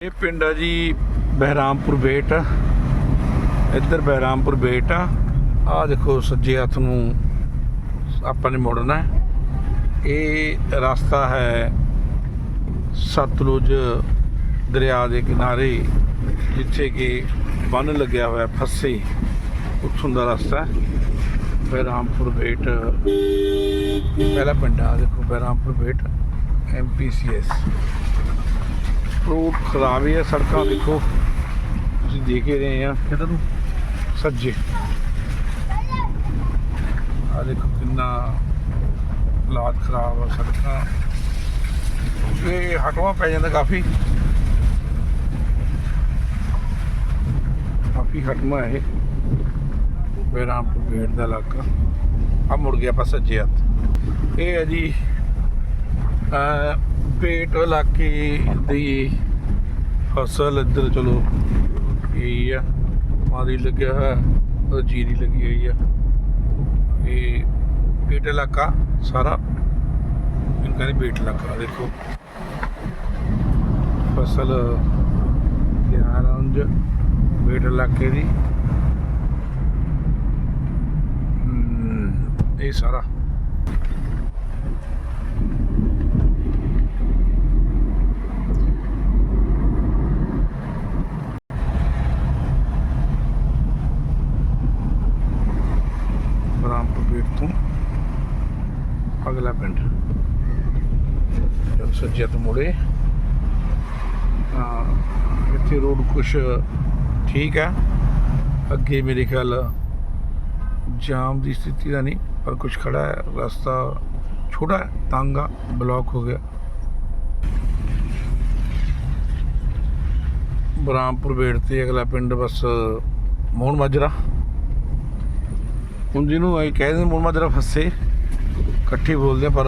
ਇਹ ਪਿੰਡ ਆ ਜੀ ਬਹਿਰਾਮਪੁਰ ਬੇਟ ਇੱਧਰ ਬਹਿਰਾਮਪੁਰ ਬੇਟ ਆ। ਆ ਦੇਖੋ ਸੱਜੇ ਹੱਥ ਨੂੰ ਆਪਾਂ ਨੇ ਮੁੜਨਾ ਇਹ ਰਸਤਾ ਹੈ ਸਤਲੁਜ ਦਰਿਆ ਦੇ ਕਿਨਾਰੇ, ਜਿੱਥੇ ਕਿ ਬੰਨ ਲੱਗਿਆ ਹੋਇਆ ਫੱਸੇ। ਉੱਥੋਂ ਦਾ ਰਸਤਾ ਹੈ। ਬਹਿਰਾਮਪੁਰ ਬੇਟ, ਪਹਿਲਾ ਪਿੰਡ ਆ ਦੇਖੋ ਬਹਿਰਾਮਪੁਰ ਬੇਟ ਐਮਪੀਸੀਐਸ ਰੋਡ ਖਰਾਬ ਹੀ ਹੈ ਸੜਕਾਂ ਦੇਖੋ। ਤੁਸੀਂ ਦੇਖ ਹੀ ਰਹੇ ਆ। ਕਿਧਰ ਨੂੰ? ਸੱਜੇ। ਆ ਦੇਖੋ ਕਿੰਨਾ ਹਾਲਾਤ ਖਰਾਬ ਆ ਸੜਕਾਂ। ਇਹ ਹਟਵਾ ਪੈ ਜਾਂਦਾ ਕਾਫੀ। ਕਾਫੀ ਹਟਵਾ ਇਹ। ਬੇਰਾਮਪੁਰ ਗੇਟ ਦਾ ਇਲਾਕਾ। ਆ ਮੁੜ ਗਿਆ ਆਪਾਂ ਸੱਜੇ ਹੱਥ। ਇਹ ਹੈ ਜੀ ਪੇਟ ਇਲਾਕੇ ਦੀ ਫਸਲ ਇੱਧਰ ਚਲੋ ਇਹ ਆ। ਮਾਰੀ ਲੱਗਿਆ ਹੋਇਆ, ਉਹ ਜੀਰੀ ਲੱਗੀ ਹੋਈ ਆ। ਇਹ ਪੇਟ ਇਲਾਕਾ ਸਾਰਾ ਇਹਨੂੰ ਕਹਿੰਦੇ ਪੇਟ ਇਲਾਕਾ ਦੇਖੋ। ਫਸਲ ਤਿਆਰ ਆ ਉਂਝ ਇਲਾਕੇ ਦੀ। ਇਹ ਸਾਰਾ ਬਰਾਮਪੁਰ ਗੇਟ ਤੋਂ ਅਗਲਾ ਪਿੰਡ। ਜਦ ਸੱਜੇ ਤੋਂ ਮੁੜੇ। ਤਾਂ ਇੱਥੇ ਰੋਡ ਕੁਛ ਠੀਕ ਹੈ ਅੱਗੇ ਮੇਰੇ ਖਿਆਲ ਜਾਮ ਦੀ ਸਥਿਤੀ ਦਾ ਨਹੀਂ ਪਰ ਕੁਛ ਖੜਾ ਹੈ ਰਸਤਾ ਛੋਟਾ ਹੈ, ਤੰਗ ਆ ਬਲੌਕ ਹੋ ਗਿਆ। ਬਰਾਮਪੁਰ ਬੇੜ ਤੇ ਅਗਲਾ ਪਿੰਡ ਬਸ ਮੋਹਨ ਮਾਜਰਾ। ਹੁਣ ਜਿਹਨੂੰ ਇਹ ਕਹਿੰਦੇ ਮੋਹਨ ਮਾਜਰਾ ਫਸੇ ਇਕੱਠੇ ਬੋਲਦੇ ਆ, ਪਰ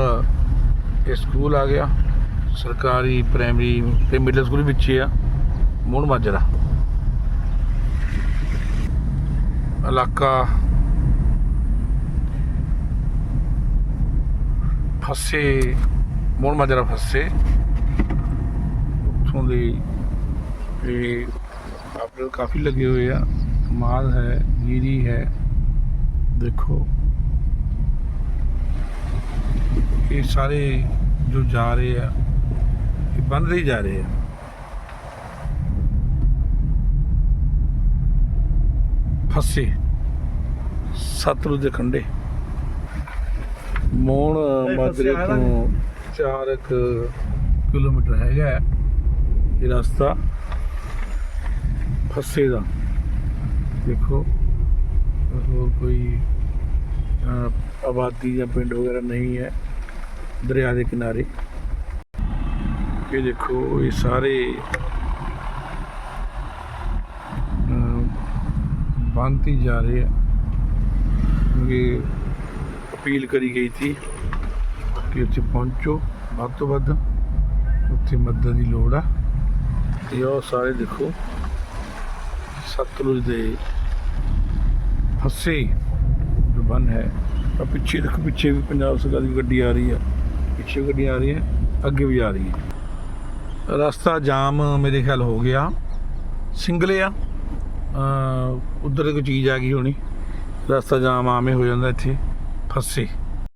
ਇਹ ਸਕੂਲ ਆ ਗਿਆ ਸਰਕਾਰੀ ਪ੍ਰਾਇਮਰੀ ਤੇ ਮਿਡਲ ਸਕੂਲ ਵਿੱਚ ਹੀ ਆ ਮੋਹਨ ਮਾਜਰਾ ਇਲਾਕਾ ਫਸੇ ਮੋਹਨ ਮਾਜਰਾ ਫਸੇ। ਉੱਥੋਂ ਦੇ ਇਹ ਆਪਣੇ ਕਾਫੀ ਲੱਗੇ ਹੋਏ ਆ ਕਮਾਲ ਹੈ ਜੀਰੀ ਹੈ। ਦੇਖੋ ਇਹ ਸਾਰੇ ਜੋ ਜਾ ਰਹੇ ਆ ਇਹ ਬੰਦ ਹੀ ਜਾ ਰਹੇ ਆ। ਫਸੇ ਸਤਲੁਜ ਦੇ ਕੰਢੇ ਮੋਹਣ ਮਾਜਰੇ ਤੋਂ 4 ਕਿਲੋਮੀਟਰ ਹੈਗਾ ਇਹ ਰਸਤਾ ਫਸੇ ਦਾ। ਦੇਖੋ ਹੋਰ ਕੋਈ ਆਬਾਦੀ ਜਾਂ ਪਿੰਡ ਵਗੈਰਾ ਨਹੀਂ ਹੈ, ਦਰਿਆ ਦੇ ਕਿਨਾਰੇ। ਇਹ ਦੇਖੋ, ਇਹ ਸਾਰੇ ਬੰਤੀ ਜਾ ਰਹੇ ਆ। ਕਿਉਂਕਿ ਅਪੀਲ ਕਰੀ ਗਈ ਸੀ ਕਿ ਉੱਥੇ ਪਹੁੰਚੋ, ਵੱਧ ਤੋਂ ਵੱਧ। ਉੱਥੇ ਮਦਦ ਦੀ ਲੋੜ ਆ। ਤੇ ਉਹ ਸਾਰੇ ਦੇਖੋ, ਸਤਲੁਜ ਦੇ ਫਸੇ ਜੋ ਬੰਨ ਹੈ, ਤਾਂ ਪਿੱਛੇ ਦੇਖੋ, ਪਿੱਛੇ ਵੀ ਪੰਜਾਬ ਸਰਕਾਰ ਦੀ ਗੱਡੀ ਆ ਰਹੀ ਹੈ ਪਿੱਛੇ ਗੱਡੀਆਂ ਆ ਰਹੀਆਂ, ਅੱਗੇ ਵੀ ਆ ਰਹੀ ਹੈ ਰਸਤਾ ਜਾਮ ਮੇਰੇ ਖਿਆਲ ਹੋ ਗਿਆ। ਸਿੰਗਲੇ ਆ। ਉਧਰ ਕੋਈ ਚੀਜ਼ ਆ ਗਈ ਹੋਣੀ। ਰਸਤਾ ਜਾਮ ਆਮੇ ਹੋ ਜਾਂਦਾ ਇੱਥੇ। ਫਸੇ।